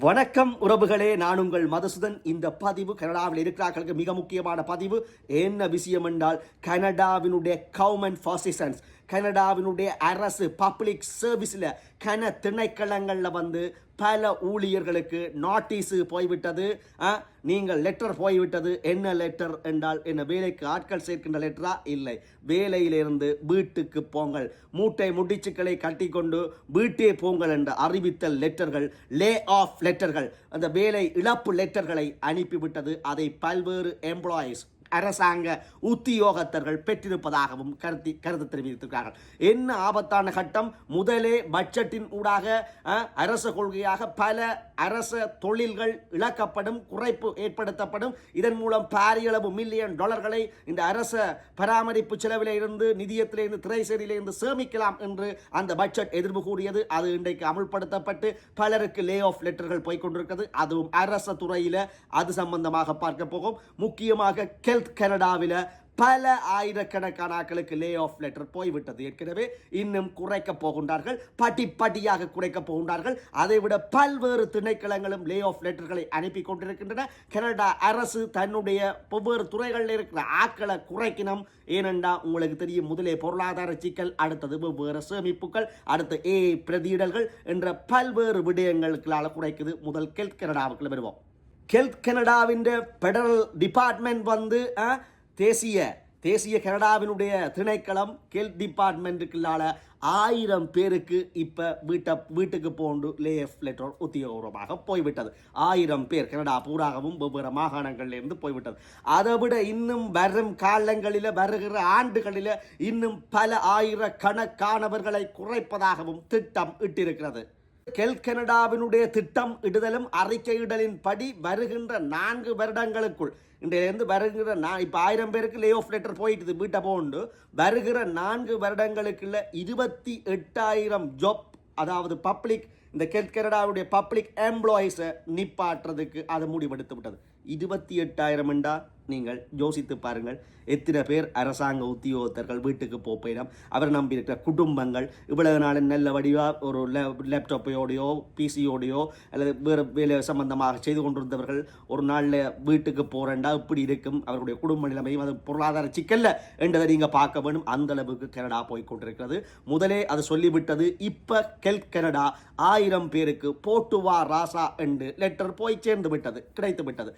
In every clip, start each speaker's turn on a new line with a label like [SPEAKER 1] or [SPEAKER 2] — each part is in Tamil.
[SPEAKER 1] வணக்கம் உறவுகளே நான் உங்கள் மதுசுதன். இந்த பதிவு கனடாவில் இருக்கிறார்களுக்கு மிக முக்கியமான பதிவு. என்ன விஷயம் என்றால் கனடாவினுடைய கவர்மெண்ட் ஃபாசிசன்ஸ் கனடாவினுடைய அரசு பப்ளிக் சர்வீஸில் கன திணைக்களங்களில் வந்து பல ஊழியர்களுக்கு நோட்டீஸு போய்விட்டது. நீங்கள் லெட்டர் போய்விட்டது. என்ன லெட்டர் என்றால் என்ன வேலைக்கு ஆட்கள் சேர்க்கின்ற லெட்டரா இல்லை. வேலையிலிருந்து வீட்டுக்கு போங்கள். மூட்டை முடிச்சுக்களை கட்டிக்கொண்டு வீட்டே போங்கள் என்ற அறிவித்தல் லெட்டர்கள் லே ஆஃப் லெட்டர்கள் அந்த வேலை இழப்பு லெட்டர்களை அனுப்பிவிட்டது. அதை பல்வேறு எம்ப்ளாயீஸ் அரசாங்க உத்தியோகத்தர்கள் பெற்றிருப்பதாகவும் கருத்தி கருத்து தெரிவித்திருக்கிறார்கள். என்ன ஆபத்தான கட்டம்? முதலே பட்ஜெட்டின் ஊடாக அரச கொள்கையாக பல அரச தொழில்கள் இழக்கப்படும் குறைப்பு ஏற்படுத்தப்படும். இதன் மூலம் பாரியளவு மில்லியன் டாலர்களை இந்த அரச பராமரிப்பு செலவிலே இருந்து நிதியத்திலிருந்து திரைசேரியிலிருந்து சேமிக்கலாம் என்று அந்த பட்ஜெட் எதிர்ப்பு கூறியது அது இன்றைக்கு அமுல்படுத்தப்பட்டு பலருக்கு லே ஆஃப் லெட்டர்கள் போய்க்கொண்டிருக்கிறது அதுவும் அரச துறையில் அது சம்பந்தமாக பார்க்க போகும். முக்கியமாக ஹெல்த் கனடாவில் பல ஆயிரக்கணக்கான ஆட்களுக்கு லே ஆஃப் லெட்டர் போய்விட்டது. ஏற்கனவே இன்னும் குறைக்க போகின்றார்கள். படியாக குறைக்க போகின்றார்கள். அதைவிட பல்வேறு திணைக்களங்களும் லே ஆஃப் லெட்டர்களை அனுப்பி கொண்டிருக்கின்றன. கனடா அரசு தன்னுடைய வெவ்வேறு துறைகளில் இருக்கிற ஆட்களை குறைக்கணும். ஏனென்றா உங்களுக்கு தெரியும் முதலே பொருளாதார சிக்கல் அடுத்தது வெவ்வேறு சேமிப்புகள் அடுத்து ஏ பிரதியிடல்கள் என்ற பல்வேறு விடயங்களுக்களால் குறைக்குது. முதல் கெல்த் கனடாவுக்குள்ள வருவோம். கெல்த் கனடாவின் ஃபெடரல் டிபார்ட்மெண்ட் வந்து தேசிய தேசிய கனடாவினுடைய திணைக்களம் ஹெல்த் டிபார்ட்மெண்ட்டுக்குள்ளால ஆயிரம் பேருக்கு இப்போ வீட்டை வீட்டுக்கு போன்று லே ஆஃப் லெட்டர் உத்தியோகபூர்வமாக போய்விட்டது. ஆயிரம் பேர் கனடா பூராகவும் வெவ்வேறு மாகாணங்களிலிருந்து போய்விட்டது. அதை விட இன்னும் வரும் காலங்களில் வருகிற ஆண்டுகளில் இன்னும் பல ஆயிரக்கணக்கானவர்களை குறைப்பதாகவும் திட்டம் இட்டிருக்கிறது. கெல் கனடாவினுடைய திட்டம் இடுதலும் அறிக்கையிடலின் படி வருகின்ற நான்கு வருடங்களுக்குள் இன்றையிலேருந்து வருகிற நான் இப்போ ஆயிரம் பேருக்கு லே ஆஃப் லெட்டர் போயிட்டுது வீட்டை போண்டு வருகிற நான்கு வருடங்களுக்குள்ள இருபத்தி எட்டாயிரம் ஜாப் அதாவது பப்ளிக் இந்த கெல் கனடாவுடைய பப்ளிக் எம்ப்ளாயிஸை நிப்பாட்டுறதுக்கு அதை முடிவெடுத்து விட்டது. இருபத்தி எட்டாயிரம் என்றா நீங்கள் யோசித்து பாருங்கள். எத்தனை பேர் அரசாங்க உத்தியோகத்தர்கள் வீட்டுக்கு போயிடும். அவர் நம்பியிருக்கிற குடும்பங்கள் இவ்வளவு நாள் நல்ல வடிவாக ஒரு லேப்டாப்பையோடையோ பிசியோடையோ அல்லது வேறு வேலை சம்பந்தமாக செய்து கொண்டிருந்தவர்கள் ஒரு நாளில் வீட்டுக்கு போகிறேன்டா இப்படி இருக்கும். அவருடைய குடும்ப நிலைமையும் அது பொருளாதார சிக்கல்ல என்றதை நீங்கள் பார்க்க வேண்டும் அந்த அளவுக்கு கனடா போய் கொண்டிருக்கிறது. முதலே அது சொல்லிவிட்டது இப்போ கெல் கனடா ஆயிரம் பேருக்கு போட்டுவா ராசா என்று லெட்டர் போய் சேர்ந்து விட்டது கிடைத்து விட்டது.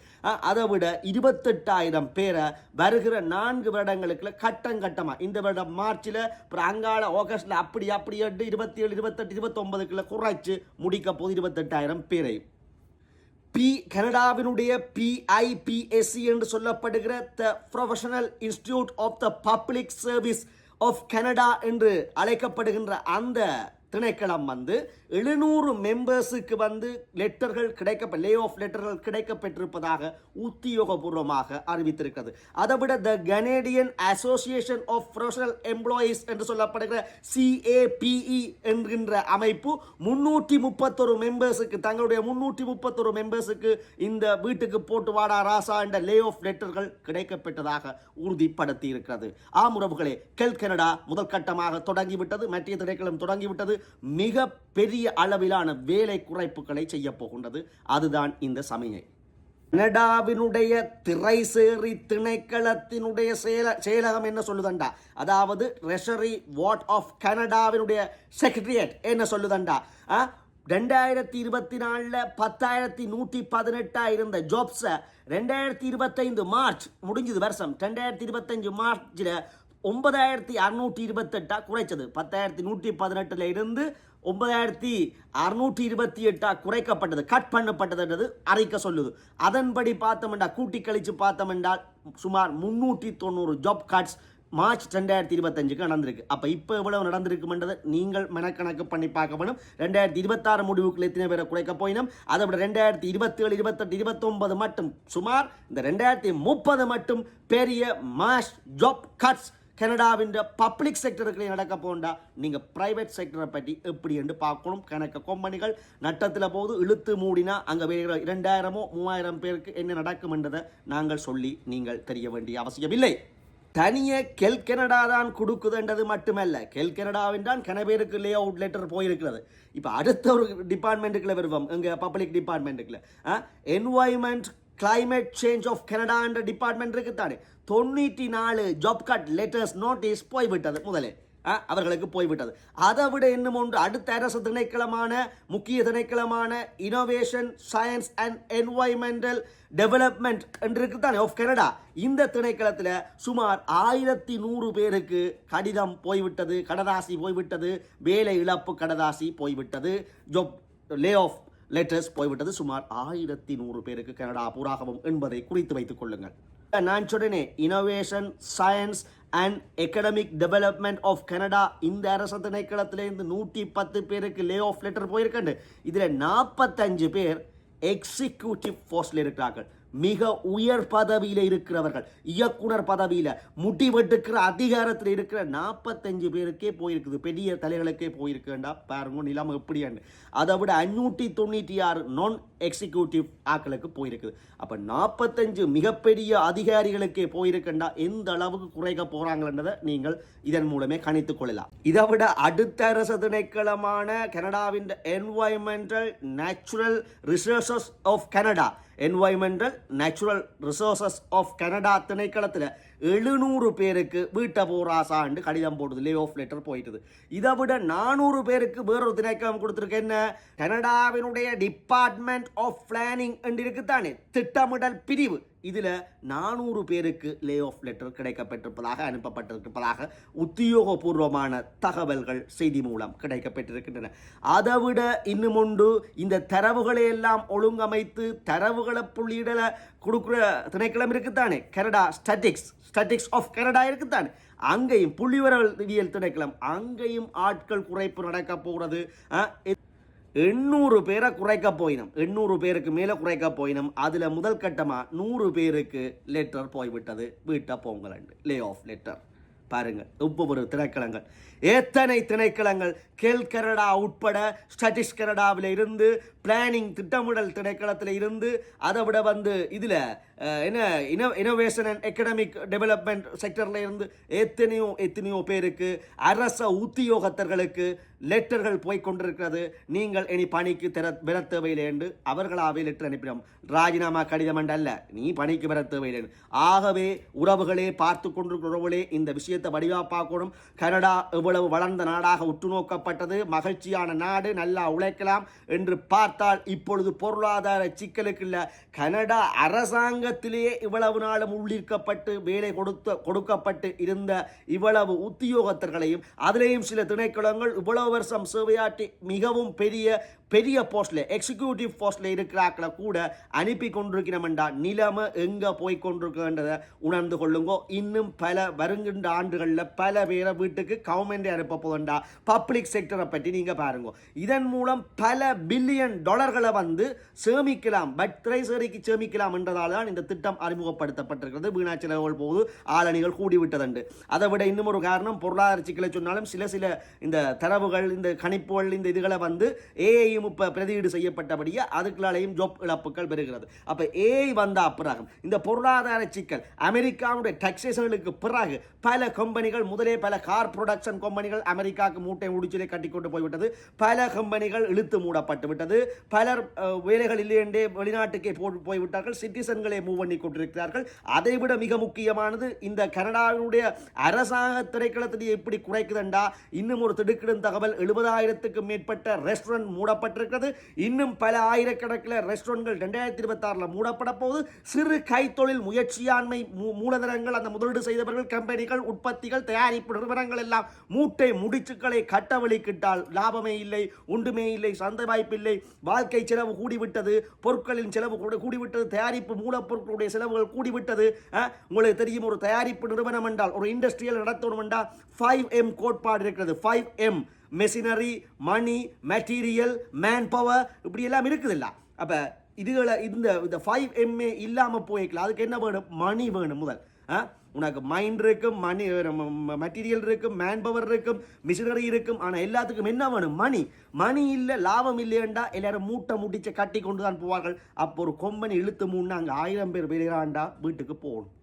[SPEAKER 1] அதை விட இருபத்தெட்டாயிரம் பேரை வருகிற நான்கு வருடங்களுக்குள்ள கட்டம் கட்டமா. இந்த வருடம் மார்ச்சில் அப்புறம் அங்கால ஆகஸ்டில் அப்படி அப்படி எட்டு இருபத்தி ஏழு இருபத்தெட்டு இருபத்தொன்பதுக்குள்ள குறைச்சி முடிக்க போது இருபத்தெட்டாயிரம் பேரை. பி கனடாவினுடைய பிஐபிஎஸ்சி என்று சொல்லப்படுகிற the professional institute of the public service of Canada என்று அழைக்கப்படுகின்ற அந்த திணைக்களம் வந்து எழுநூறு மெம்பர்ஸுக்கு வந்து லெட்டர்கள் கிடைக்க லே ஆஃப் லெட்டர்கள் கிடைக்கப்பெற்றிருப்பதாக உத்தியோகபூர்வமாக அறிவித்திருக்கிறது. அதை விட the Canadian association of professional employees என்று சொல்லப்படுகிற சிஏபிஇ என்கின்ற அமைப்பு முன்னூற்றி முப்பத்தொரு மெம்பர்ஸுக்கு தங்களுடைய முன்னூற்றி முப்பத்தொரு மெம்பர்ஸுக்கு இந்த வீட்டுக்கு போட்டு வாடா ராசா என்ற லே ஆஃப் லெட்டர்கள் கிடைக்கப்பெற்றதாக உறுதிப்படுத்தி இருக்கிறது ஆம் உறவுகளே கெல் கனடா முதல் கட்டமாக தொடங்கிவிட்டது மத்திய திணைக்களம் தொடங்கிவிட்டது. மிக பெரிய அளவிலான வேலை குறைப்புகளை செய்ய போகின்றது. அதுதான் இந்த சமயம் கனடாவினுடைய திரைசேரி திணைக்களத்தினுடைய செயல செயலகம் என்ன சொல்லுதண்டா? அதாவது ரெஷரி வாட் ஆஃப் கனடாவினுடைய செக்ரட்டரியேட் என்ன சொல்லுதண்டா? ரெண்டாயிரத்தி இருபத்தி நாலில் பத்தாயிரத்தி நூற்றி பதினெட்டாக இருந்த ஜாப்ஸை ரெண்டாயிரத்தி இருபத்தைந்து மார்ச் முடிஞ்சது வருஷம். ரெண்டாயிரத்தி இருபத்தஞ்சு மார்ச்சில் ஒன்பதாயிரத்தி அறுநூற்றி இருபத்தெட்டா குறைச்சது. பத்தாயிரத்தி நூற்றி பதினெட்டில் இருந்து ஒன்பதாயிரத்தி அறுநூற்றி இருபத்தி எட்டா குறைக்கப்பட்டது. கட் பண்ணப்பட்டதுன்றது அறிக்க சொல்லுது. அதன்படி பார்த்தோம்னா கூட்டி கழித்து பார்த்தோம்னா சுமார் முந்நூற்றி தொண்ணூறு ஜாப் கார்ட்ஸ் மார்ச் ரெண்டாயிரத்தி இருபத்தஞ்சுக்கு நடந்திருக்கு. அப்போ இப்போ எவ்வளவு நடந்திருக்குமென்றதை நீங்கள் மனக்கணக்கு பண்ணி பார்க்க வேணும். ரெண்டாயிரத்தி இருபத்தாறு முடிவுக்குள்ள எத்தனை பேரை குறைக்க போயினோம்? அதை விட ரெண்டாயிரத்தி இருபத்தேழு இருபத்தெட்டு இருபத்தொன்பது மட்டும். சுமார் இந்த ரெண்டாயிரத்தி முப்பது மட்டும் பெரிய மாஸ் ஜாப் கட்ஸ் கனடாவின் பப்ளிக் செக்டருக்கு நடக்க போண்டா நீங்கள் ப்ரைவேட் செக்டரை பற்றி எப்படி என்று பார்க்கணும்? கணக்க கம்பெனிகள் நட்டத்தில் போது இழுத்து மூடினா அங்கே வேறு இரண்டாயிரமோ மூவாயிரம் பேருக்கு என்ன நடக்கும் என்றதை நாங்கள் சொல்லி நீங்கள் தெரிய வேண்டிய அவசியம் இல்லை. தனியே கெல் கனடா தான் கொடுக்குதுன்றது மட்டுமல்ல. கெல் கனடாவின் தான் கனபேருக்கு லே அவுட் லெட்டர் போயிருக்கிறது. இப்போ அடுத்த ஒரு டிபார்ட்மெண்ட்டுக்குள்ள வருவோம். எங்கள் public டிபார்ட்மெண்ட்டுக்குள்ள environment climate change of Canada என்ற டிபார்ட்மெண்ட் இருக்கு தானே தொண்ணூற்றி நாலு ஜாப் கட் லெட்டர்ஸ் நோட்டீஸ் போய்விட்டது முதலே. அவர்களுக்கு போய்விட்டது. அதை விட இன்னும் ஒன்று அடுத்த அரசு திணைக்களமான முக்கிய திணைக்களமான innovation science and environmental development என்று இருக்கு தானே ஆஃப் கனடா இந்த திணைக்களத்தில் சுமார் ஆயிரத்தி நூறு பேருக்கு கடிதம் போய்விட்டது கடதாசி போய்விட்டது வேலை இழப்பு கடதாசி போய்விட்டது ஜொப் லே ஆஃப் லெட்டர்ஸ் போய்விட்டது சுமார் ஆயிரத்தி நூறு பேருக்கு கனடா பூராகவும் என்பதை குறித்து வைத்துக் கொள்ளுங்கள். நான் சொன்னேனே innovation science and academic development of Canada இந்த அரசு திணைக்களத்திலேருந்து நூற்றி பத்து பேருக்கு லே ஆஃப் லெட்டர் போயிருக்கண்டு. இதில் நாற்பத்தஞ்சு பேர் எக்ஸிக்யூட்டிவ் போஸ்டில் இருக்கிறார்கள். மிக உயர் பதவியில் இருக்கிறவர்கள் இயக்குனர் பதவியில் முடிவெடுக்கிற அதிகாரத்தில் இருக்கிற நாற்பத்தஞ்சு பேருக்கே போயிருக்குது. பெரிய தலைகளுக்கே போயிருக்குண்டா. பாருங்க நிலம் எப்படியான்னு. அதை விட அஞ்சூற்றி தொண்ணூற்றி ஆறு நான் எக்ஸிக்யூட்டிவ் ஆக்களுக்கு போயிருக்குது அப்போ நாற்பத்தஞ்சு மிகப்பெரிய அதிகாரிகளுக்கே போயிருக்கண்டா எந்த அளவுக்கு குறைக்க போகிறாங்கன்றதை நீங்கள் இதன் மூலமே கணித்துக் கொள்ளலாம். இதை விட அடுத்த அரசு திணைக்களமான கனடாவின் environmental natural resources of Canada environmental natural resources of Canada திணைக்களத்தில் எழுநூறு பேருக்கு வீட்டை போராசாண்டு கடிதம் போடுது லே ஆஃப் லெட்டர் போயிட்டுது. இதை விட நானூறு பேருக்கு வேறொரு திணைக்களம் கொடுத்துருக்கு என்ன? கனடாவினுடைய டிபார்ட்மெண்ட் ஆஃப் பிளானிங் என்று இருக்குத்தானே திட்டமிடல் பிரிவு. இதில் நானூறு பேருக்கு லே ஆஃப் லெட்டர் கிடைக்கப்பட்டிருப்பதாக அனுப்பப்பட்டிருப்பதாக உத்தியோகபூர்வமான தகவல்கள் செய்தி மூலம் கிடைக்கப்பட்டிருக்கின்றன. அதை விட இன்னும் ஒன்று இந்த தரவுகளை எல்லாம் ஒழுங்கமைத்து தரவுகளை புள்ளியிடல கொடுக்குற திணைக்களம் இருக்குத்தானே? Canada statistics statistics of Canada இருக்குத்தானே? அங்கேயும் புள்ளிவரவியல் திணைக்களம் அங்கேயும் ஆட்கள் குறைப்பு நடக்க போகிறது எண்ணூறு பேரை குறைக்க போயினோம். எண்ணூறு பேருக்கு மேலே குறைக்க போயினோம். அதில் முதல் கட்டமாக நூறு பேருக்கு லெட்டர் போய்விட்டது. வீட்டை போங்கலண்டு. லே ஆஃப் லெட்டர் பாருங்கள். ஒவ்வொரு திணைக்களங்கள். எத்தனை திணைக்களங்கள்? கெல் கனடா உட்பட ஸ்டாட்டிஸ் கனடாவில் இருந்து பிளானிங் திட்டமிடல் திணைக்களத்தில் இருந்து அதை விட வந்து இதில் என்ன inno innovation and economic development செக்டரில் இருந்து எத்தனையோ எத்தனையோ பேருக்கு அரச உத்தியோகத்தர்களுக்கு லெட்டர்கள் போய் கொண்டிருக்கிறது நீங்கள் இனி பணிக்கு திற பெற தேவையில்லை என்று அவர்களாவே லெட்டர் அனுப்பினோம். ராஜினாமா கடிதம் அல்ல நீ பணிக்கு பெற தேவையில்லை ஆகவே உறவுகளே பார்த்து கொண்டிருக்கிற உறவுகளே இந்த விஷயத்தை வடிவாக பார்க்கணும் கனடா எவ்வளவு வளர்ந்த நாடாக உற்று நோக்கப்பட்டது மகிழ்ச்சியான நாடு நல்லா உழைக்கலாம் என்று பார்த்தால் இப்பொழுது பொருளாதார சிக்கலுக்கு இல்லை. கனடா அரசாங்கத்திலேயே இவ்வளவு நாளும் உள்ளிருக்கப்பட்டு வேலை கொடுத்த கொடுக்கப்பட்டு இருந்த இவ்வளவு உத்தியோகத்தர்களையும் அதிலேயும் சில திணைக்களங்கள் இவ்வளவு வருஷம் சேவையாற்றி மிகவும் பெரிய பெரிய போஸ்டில் எக்ஸிக்யூட்டிவ் போஸ்டில் இருக்கிறாக்களை கூட அனுப்பி கொண்டிருக்கிறோம்டா நிலைமை எங்கே போய் கொண்டிருக்கின்றதை உணர்ந்து கொள்ளுங்கோ. இன்னும் பல வருகின்ற ஆண்டுகளில் பல பேரை வீட்டுக்கு கவர்மெண்டே அனுப்ப போதண்டா பப்ளிக் செக்டரை பற்றி நீங்கள் பாருங்க. இதன் மூலம் பல பில்லியன் டாலர்களை வந்து சேமிக்கலாம். பட் திரைசேரிக்கு சேமிக்கலாம் என்றதால் தான் இந்த திட்டம் அறிமுகப்படுத்தப்பட்டிருக்கிறது. வீணா செலவுகள் போது ஆளணிகள் கூடிவிட்டதுண்டு. அதை விட இன்னும் ஒரு காரணம் பொருளாதார சிக்கலை சொன்னாலும் சில சில இந்த தரவுகள் இந்த கணிப்புகள் இந்த இதுகளை வந்து ஏஐ ஏஐயும் இப்போ பிரதியீடு செய்யப்பட்டபடியே அதுக்குள்ளாலையும் ஜாப் இழப்புகள் பெறுகிறது. அப்போ ஏஐ வந்த பிறகு இந்த பொருளாதார சிக்கல் அமெரிக்காவுடைய டேக்ஸேஷனுக்கு பிறகு பல கம்பெனிகள் முதலே பல கார் ப்ரொடக்ஷன் கம்பெனிகள் அமெரிக்காவுக்கு மூட்டை முடிச்சிலே கட்டி கொண்டு போய்விட்டது. பல கம்பெனிகள் இழுத்து மூடப்பட்டு விட்டது. பலர் வேலைகள் இல்லையென்றே வெளிநாட்டுக்கே போ போய்விட்டார்கள். சிட்டிசன்களை மூவ் பண்ணி கொண்டிருக்கிறார்கள். அதைவிட மிக முக்கியமானது இந்த கனடாவினுடைய அரசாங்க திரைக்களத்திலேயே எப்படி குறைக்குதுண்டா? இன்னும் ஒரு திடுக்கிடும் தகவல் எழுபதாயிரத்துக்கும் மேற்பட்ட ரெஸ்டாரண்ட் மூடப்பட்டிருக்கிறது இன்னும் பல ஆயிரக்கணக்கில் ரெஸ்டாரண்ட்கள் ரெண்டாயிரத்தி இருபத்தாறில் மூடப்பட போகுது. சிறு கைத்தொழில் முயற்சியாண்மை மூ- மூலதனங்கள் அந்த முதலீடு செய்தவர்கள் கம்பெனிகள் உற்பத்திகள் தயாரிப்பு நிறுவனங்கள் எல்லாம் மூட்டை முடிச்சுக்களை கட்டவழிக்கிட்டால் லாபமே இல்லை ஒன்றுமே இல்லை சந்தை வாய்ப்பில்லை வாழ்க்கை செலவு கூடிவிட்டது பொருட்களின் செலவு கூட கூடிவிட்டது தயாரிப்பு மூலப்பொருட்களுடைய செலவுகள் கூடிவிட்டது. உங்களுக்கு தெரியும் ஒரு தயாரிப்பு நிறுவனம் என்றால் ஒரு இண்டஸ்ட்ரியல் நடத்தணும் என்றால் ஃபைவ் எம் கோட்பாடு இருக்கிறது. Five M machinery money material manpower இப்படி எல்லாம் இருக்குதுல்ல. அப்போ இதுகளை இந்த இந்த ஃபைவ் எம்ஏ இல்லாமல் போய்க்கலாம் அதுக்கு என்ன வேணும்? மணி வேணும் முதல். ஆ? உனக்கு மைண்ட் இருக்கும் மணி மெட்டீரியல் இருக்கும் மேன் பவர் இருக்கும் மிஷினரி இருக்கும் ஆனால் எல்லாத்துக்கும் என்ன வேணும்? மணி மணி இல்லை லாபம் இல்லையண்டா. எல்லாரும் மூட்டை முடிச்சு கட்டி கொண்டு தான் போவார்கள். அப்போ ஒரு கொம்பனி இழுத்து மூணு அங்கே ஆயிரம் பேர் வெளியாண்டா வீட்டுக்கு போகணும்.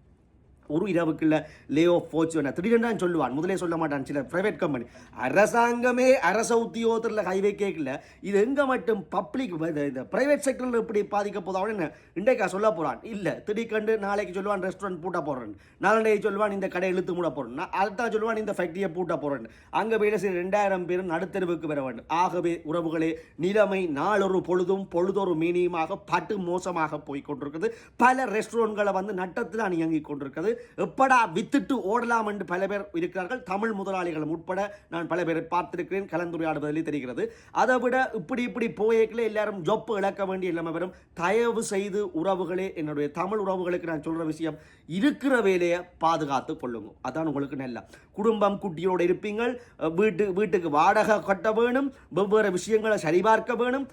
[SPEAKER 1] ஒரு இரவுக்குள்ள லே ஆஃப் போச்சு திடீர்னு சொல்லுவான் முதலே சொல்ல மாட்டான் சில பிரைவேட் கம்பெனி அரசாங்கமே அரச உத்தியோகத்தில் ஹைவே கேட்கல இது எங்க மட்டும் பப்ளிக் இந்த பிரைவேட் செக்டரில் எப்படி பாதிக்க போதாவும் இன்றைக்கா சொல்ல போறான். இல்ல திடீர்கண்டு நாளைக்கு சொல்லுவான் ரெஸ்டாரண்ட் பூட்ட போறேன் நாளைக்கு சொல்லுவான் இந்த கடை இழுத்து மூட போறேன் அதுதான் சொல்லுவான் இந்த ஃபேக்டரியை பூட்ட போறேன் அங்க போயிட செய்ய ரெண்டாயிரம் பேரும் நடுத்தெருவுக்கு வர வேண்டும். ஆகவே உறவுகளே நிலைமை நாளொரு பொழுதும் பொழுதொரு மீனியுமாக பட்டு மோசமாக போய் கொண்டிருக்கிறது பல ரெஸ்டாரண்ட்களை வந்து நட்டத்தில் அணியங்கி கொண்டிருக்கிறது எப்படா வித்துட்டு ஓடலாம் என்று பல பேர் இருக்கிறார்கள். தமிழ் முதலாளிகளும் உட்பட நான் பல பேரை பார்த்திருக்கிறேன் கலந்துரையாடுவதிலே தெரிகிறது. அதை விட இப்படி இப்படி போயேக்கில் எல்லாரும் ஜொப்பு இழக்க வேண்டிய இல்லாமல் வரும். தயவு செய்து உறவுகளே என்னுடைய தமிழ் உறவுகளுக்கு நான் சொல்கிற விஷயம் இருக்கிற வேலையை பாதுகாத்து கொள்ளுங்க. அதான் உங்களுக்கு நல்ல. குடும்பம் குட்டியோடு இருப்பீங்கள். வீட்டு வீட்டுக்கு வாடகை கட்ட வேணும். வெவ்வேறு விஷயங்களை சரிபார்க்க வேணும்.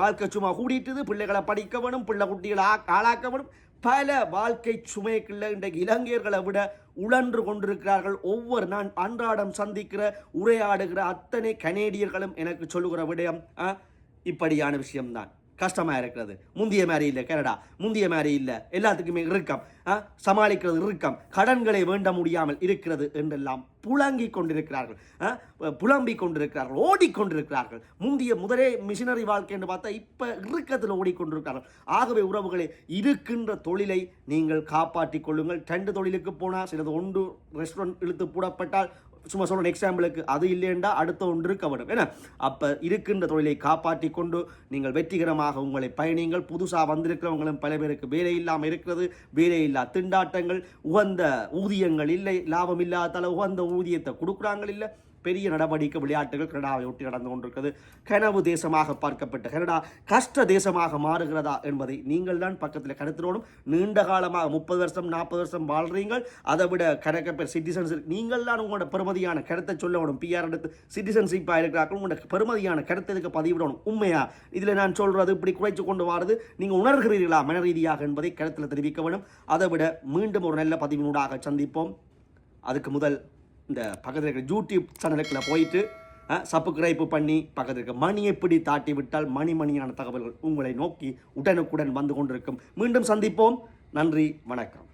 [SPEAKER 1] வாழ்க்கை சும்மா கூடிட்டுது. பிள்ளைகளை படிக்க வேணும். பிள்ளை குட்டிகளை ஆளாக்க வேணும். பல வாழ்க்கை சுமைகளில் இன்றைக்கு இலங்கையர்களை விட உழன்று கொண்டிருக்கிறார்கள். ஒவ்வொரு நான் அன்றாடம் சந்திக்கிற உரையாடுகிற அத்தனை கனேடியர்களும் எனக்கு சொல்லுகிற விடயம் இப்படியான விஷயம்தான். கஷ்டமாக இருக்கிறது முந்திய மாதிரி இல்லை கனடா. முந்திய மாதிரி இல்லை. எல்லாத்துக்குமே இறுக்கம். சமாளிக்கிறது இறுக்கம். கடன்களை வேண்ட முடியாமல் இருக்கிறது என்றெல்லாம் புலங்கிக் கொண்டிருக்கிறார்கள். புலம்பிக் கொண்டிருக்கிறார்கள் ஓடிக்கொண்டிருக்கிறார்கள். முந்திய முதலே மிஷினரி வாழ்க்கை என்று பார்த்தா இப்போ இறுக்கத்தில் ஓடிக்கொண்டிருக்கிறார்கள். ஆகவே உறவுகளே இருக்கின்ற தொழிலை நீங்கள் காப்பாற்றிக் கொள்ளுங்கள். ரெண்டு தொழிலுக்கு போனால் சிலது ஒன்று ரெஸ்டாரண்ட் இழுத்து போடப்பட்டால் சும்மா சொல்றேன் எக்ஸாம்பிளுக்கு அது இல்லைண்டா அடுத்த ஒன்று இருக்க வேண்டும் ஏன்னா அப்போ இருக்கின்ற தொழிலை காப்பாற்றி கொண்டு நீங்கள் வெற்றிகரமாக உங்களை பயணிங்கள் புதுசாக வந்திருக்கிறவங்களும் பல பேருக்கு வேலை இல்லாமல் இருக்கிறது வேலை இல்லா திண்டாட்டங்கள் உகந்த ஊதியங்கள் இல்லை லாபம் இல்லாதால உகந்த ஊதியத்தை கொடுக்குறாங்க இல்லை. பெரிய நடவடிக்கை விளையாட்டுகள் கனடாவை ஒட்டி நடந்து கொண்டிருக்கிறது. கனவு தேசமாக பார்க்கப்பட்ட கனடா கஷ்ட தேசமாக மாறுகிறதா என்பதை நீங்கள் தான் பக்கத்தில் கருத்தினோடும் நீண்ட காலமாக முப்பது வருஷம் நாற்பது வருஷம் வாழ்றீங்கள். அதை விட கணக்க பேர் சிட்டிசன்ஸ் நீங்கள் தான் உங்களோட பெருமதியான கருத்தை சொல்லணும் பிஆர் எடுத்து சிட்டிசன்ஷிப்பாக இருக்கிறார்கள். உங்களோட பெருமதியான கருத்தை இதுக்கு பதிவிடணும்? உண்மையா? இதில் நான் சொல்கிறது இப்படி குறைச்சு கொண்டு வாரது. நீங்கள் உணர்கிறீர்களா மன ரீதியாக என்பதை கருத்தில் தெரிவிக்க வேண்டும். அதை விட மீண்டும் ஒரு நல்ல பதிவினூடாக சந்திப்போம். அதுக்கு முதல் இந்த பக்கத்தில் இருக்கிற யூடியூப் சேனலுக்குள்ளே போயிட்டு சப்ஸ்கிரைப் பண்ணி பக்கத்தில் இருக்க மணியை பிடி தாட்டி விட்டால் மணி மணியான தகவல்கள் உங்களை நோக்கி உடனுக்குடன் வந்து கொண்டிருக்கும். மீண்டும் சந்திப்போம். நன்றி வணக்கம்.